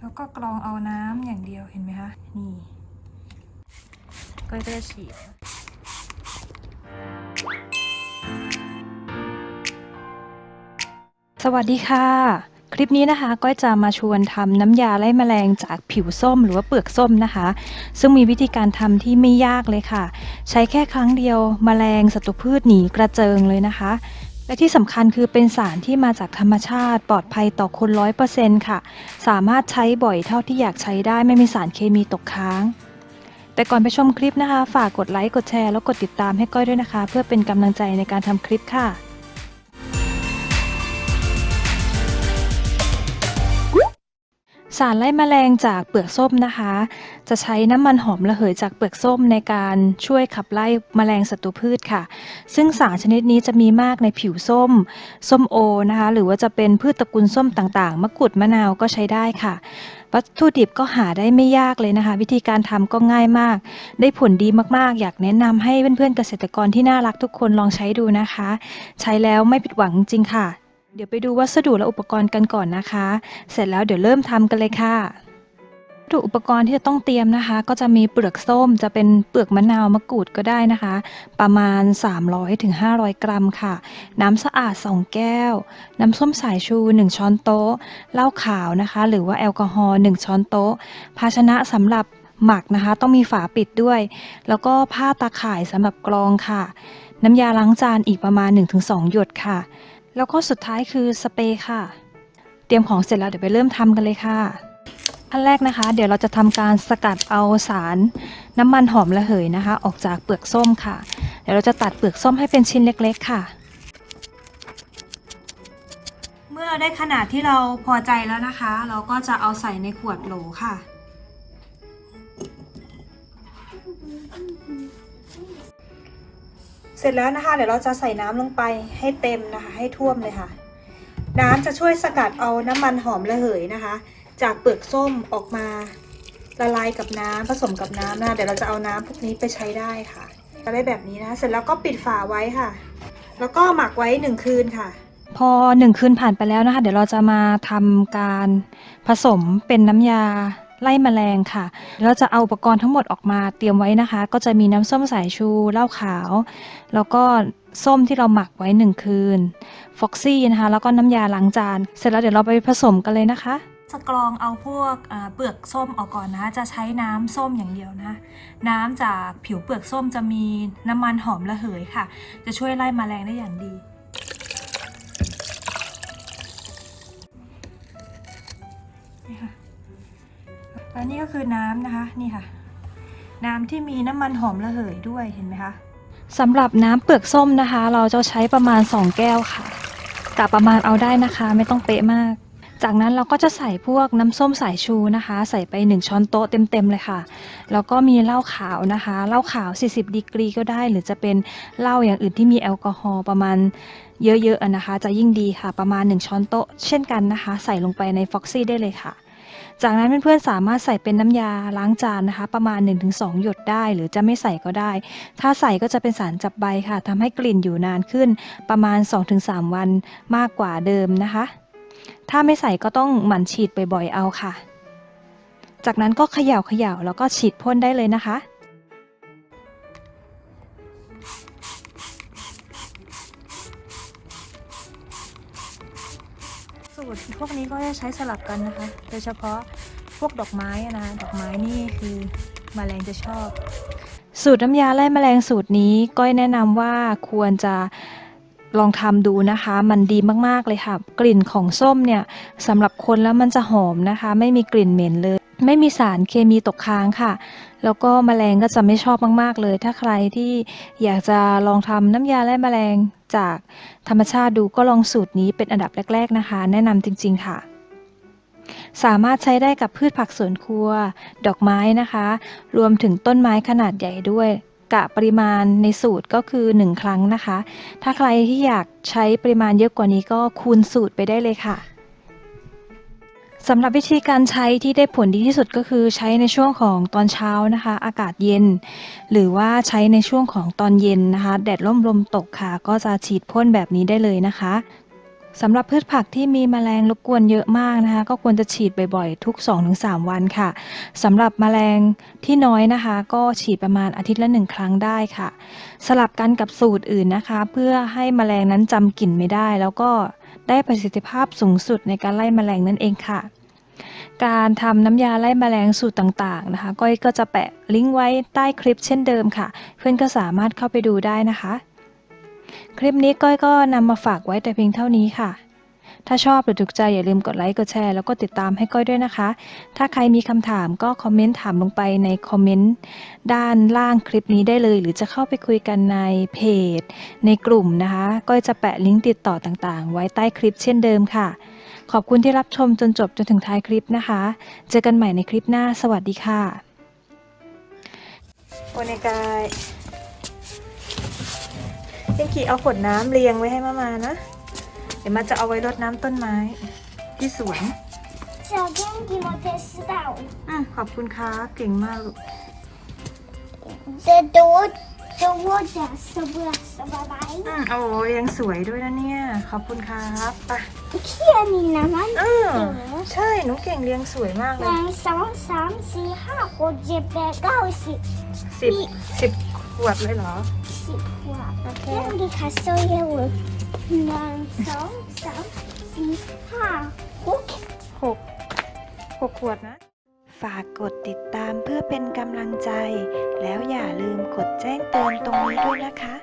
แล้วก็กรองเอาน้ำอย่างเดียวเห็นไหมคะนี่ก็จะฉีดสวัสดีค่ะ คลิปนี้นะคะก้อยจะมาชวนทำน้ำยาไล่แมลงจากผิวส้มหรือว่าเปลือกส้มนะคะ ซึ่งมีวิธีการทำที่ไม่ยากเลยค่ะ ใช้แค่ครั้งเดียวแมลงศัตรูพืชหนีกระเจิงเลยนะคะ และที่สำคัญคือเป็นสารที่มาจากธรรมชาติปลอดภัยต่อคนร้อยเปอร์เซ็นต์ค่ะ สามารถใช้บ่อยเท่าที่อยากใช้ได้ไม่มีสารเคมีตกค้าง แต่ก่อนไปชมคลิปนะคะ ฝากกดไลค์กดแชร์แล้วกดติดตามให้ก้อยด้วยนะคะ เพื่อเป็นกำลังใจในการทำคลิปค่ะ สารไล่แมลงจากเปลือกส้มนะคะ จะใช้น้ำมันหอมระเหยจากเปลือกส้มในการช่วยขับไล่แมลงศัตรูพืชค่ะ ซึ่งสารชนิดนี้จะมีมากในผิวส้ม ส้มโอนะคะ หรือว่าจะเป็นพืชตระกูลส้มต่างๆ มะกรูดมะนาวก็ใช้ได้ค่ะ วัตถุดิบก็หาได้ไม่ยากเลยนะคะ วิธีการทำก็ง่ายมาก ได้ผลดีมากๆ อยากแนะนำให้เพื่อนๆเกษตรกรที่น่ารักทุกคนลองใช้ดูนะคะ ใช้แล้วไม่ผิดหวังจริงค่ะ เดี๋ยวไปดูวัสดุและอุปกรณ์กันก่อนนะคะ เสร็จแล้วเดี๋ยวเริ่มทำกันเลยค่ะวัตถุอุปกรณ์ที่จะต้องเตรียมนะคะ ก็จะมีเปลือกส้มจะเป็นเปลือกมะนาวมะกรูดก็ได้นะคะ ประมาณ 300-500 กรัมค่ะ น้ำสะอาด 2 แก้ว น้ำส้มสายชู 1 ช้อนโต๊ะเหล้าขาวนะคะ หรือว่าแอลกอฮอล์1ช้อนโต๊ะ ภาชนะสำหรับหมักนะคะ ต้องมีฝาปิดด้วย แล้วก็ผ้าตาข่ายสำหรับกรองค่ะ น้ำยาล้างจานอีกประมาณ 1-2 หยดค่ะ แล้วก็สุดท้ายคือสเปรย์ค่ะ เตรียมของเสร็จแล้วเดี๋ยวไปเริ่มทำกันเลยค่ะขั้นแรกนะคะ เดี๋ยวเราจะทำการสกัดเอาสารน้ำมันหอมระเหยนะคะ ออกจากเปลือกส้มค่ะ เดี๋ยวเราจะตัดเปลือกส้มให้เป็นชิ้นเล็ก ๆ ค่ะ เมื่อเราได้ขนาดที่เราพอใจแล้วนะคะ เราก็จะเอาใส่ในขวดโหลค่ะ เสร็จแล้วนะคะเดี๋ยวเราจะใส่น้ำลงไปให้เต็มนะคะ ให้ท่วมเลยค่ะ น้ำจะช่วยสกัดเอาน้ำมันหอมระเหยนะคะ จากเปลือกส้มออกมาละลายกับน้ำผสมกับน้ำนะเดี๋ยวเราจะเอาน้ำพวกนี้ไปใช้ได้ค่ะจะได้แบบนี้นะคะเสร็จแล้วก็ปิดฝาไว้ค่ะ แล้วก็หมักไว้หนึ่งคืนค่ะ พอหนึ่งคืนผ่านไปแล้วนะคะ เดี๋ยวเราจะมาทำการผสมเป็นน้ำยา ไล่แมลงค่ะ เราจะเอาอุปกรณ์ทั้งหมดออกมาเตรียมไว้นะคะ ก็จะมีน้ำส้มสายชูเหล้าขาว แล้วก็ส้มที่เราหมักไว้หนึ่งคืนฟ็อกซี่นะคะ แล้วก็น้ำยาล้างจาน เสร็จแล้วเดี๋ยวเราไปผสมกันเลยนะคะจะกรองเอาพวกเปลือกส้มออกก่อนนะ จะใช้น้ำส้มอย่างเดียวนะ น้ำจากผิวเปลือกส้มจะมีน้ำมันหอมระเหยค่ะ จะช่วยไล่แมลงได้อย่างดี นี่ค่ะ แล้วนี่ก็คือน้ำนะคะนี่ค่ะ น้ำที่มีน้ำมันหอมระเหยด้วยเห็นไหมคะสำหรับน้ำเปลือกส้มนะคะ เราจะใช้ประมาณ 2 แก้วค่ะกะประมาณเอาได้นะคะ ไม่ต้องเป๊ะมาก จากนั้นเราก็จะใส่พวกน้ำส้มสายชูนะคะ ใส่ไป 1 ช้อนโต๊ะเต็มๆเลยค่ะ แล้วก็มีเหล้าขาวนะคะเหล้าขาว 40 ดีกรีก็ได้ หรือจะเป็นเหล้าอย่างอื่นที่มีแอลกอฮอล์ประมาณเยอะๆนะคะ จะยิ่งดีค่ะ ประมาณ 1 ช้อนโต๊ะเช่นกันนะคะ ใส่ลงไปในฟ็อกซี่ได้เลยค่ะ จากนั้นเพื่อนๆสามารถใส่เป็นน้ำยาล้างจานนะคะ ประมาณ 1-2 หยดได้ หรือจะไม่ใส่ก็ได้ ถ้าใส่ก็จะเป็นสารจับใบค่ะทำให้กลิ่นอยู่นานขึ้นประมาณ 2-3 วันมากกว่าเดิมนะคะ ถ้าไม่ใส่ก็ต้องหมั่นฉีดบ่อยๆเอาค่ะ จากนั้นก็เขย่าเขย่าแล้วก็ฉีดพ่นได้เลยนะคะ สูตรพวกนี้ก็จะใช้สลับกันนะคะ โดยเฉพาะพวกดอกไม้อะนะดอกไม้นี่คือมแมลงจะชอบ สูตรน้ำยาไล่แมลงสูตรนี้ก้อยแนะนำว่าควรจะลองทำดูนะคะ มันดีมากๆเลยค่ะ กลิ่นของส้มเนี่ยสำหรับคนแล้วมันจะหอมนะคะ ไม่มีกลิ่นเหม็นเลย ไม่มีสารเคมีตกค้างค่ะ แล้วก็แมลงก็จะไม่ชอบมาก ๆ เลย ถ้าใครที่อยากจะลองทำน้ำยาไล่แมลงจากธรรมชาติดูก็ลองสูตรนี้เป็นอันดับแรก ๆ นะคะ แนะนำจริง ๆ ค่ะ สามารถใช้ได้กับพืชผักสวนครัว ดอกไม้นะคะ รวมถึงต้นไม้ขนาดใหญ่ด้วยกะปริมาณในสูตรก็คือ 1 ครั้งนะคะ ถ้าใครที่อยากใช้ปริมาณเยอะกว่านี้ก็คูณสูตรไปได้เลยค่ะ สำหรับวิธีการใช้ที่ได้ผลดีที่สุดก็คือใช้ในช่วงของตอนเช้านะคะ อากาศเย็น หรือว่าใช้ในช่วงของตอนเย็นนะคะ แดดร่มลมตกค่ะ ก็จะฉีดพ่นแบบนี้ได้เลยนะคะสำหรับพืชผักที่มีแมลงรบกวนเยอะมากนะคะ ก็ควรจะฉีดบ่อยๆ ทุก 2-3 วันค่ะสำหรับแมลงที่น้อยนะคะ ก็ฉีดประมาณอาทิตย์ละหนึ่งครั้งได้ค่ะ สลับกันกับสูตรอื่นนะคะ เพื่อให้แมลงนั้นจำกลิ่นไม่ได้ แล้วก็ ได้ประสิทธิภาพสูงสุดในการไล่แมลงนั่นเองค่ะ การทำน้ำยาไล่แมลงสูตรต่างๆนะคะก้อยก็จะแปะลิงก์ไว้ใต้คลิปเช่นเดิมค่ะ เพื่อนก็สามารถเข้าไปดูได้นะคะ คลิปนี้ก้อยก็นำมาฝากไว้แต่เพียงเท่านี้ค่ะ ถ้าชอบหรือถูกใจอย่าลืมกดไลค์กดแชร์แล้วก็ติดตามให้ก้อยด้วยนะคะ ถ้าใครมีคำถามก็คอมเมนต์ถามลงไปในคอมเมนต์ด้านล่างคลิปนี้ได้เลย หรือจะเข้าไปคุยกันในเพจ ในกลุ่มนะคะก้อยจะแปะลิงก์ติดต่อต่างๆ ไว้ใต้คลิปเช่นเดิมค่ะ ขอบคุณที่รับชมจนจบจนถึงท้ายคลิปนะคะ เจอกันใหม่ในคลิปหน้า สวัสดีค่ะโอเนกายยังขี่เอาขวดน้ำเรียงไว้ให้มามานะ เดี๋ยวมาจะเอาไว้รดน้ำต้นไม้ ที่สวน 小天给我电视到， อืมขอบคุณครับเก่งมากลูก 这多这我家什么什么来？ อืมโอ้เรียงสวยด้วยนะเนี่ย ขอบคุณครับไป 骗你呢吗？ อืมใช่หนูเก่งเรียงสวยมากเลย 两三三四ห้าหกเจ็ดแปดเก้าสิบ สิบสิบขวดเลยเหรอ สิบกว่า โอเค ยังดีค่ะโซเยล หนึ่งสองสามสี่ห้าหกหกหกขวดนะ ฝากกดติดตามเพื่อเป็นกำลังใจ แล้วอย่าลืมกดแจ้งเตือนตรงนี้ด้วยนะคะ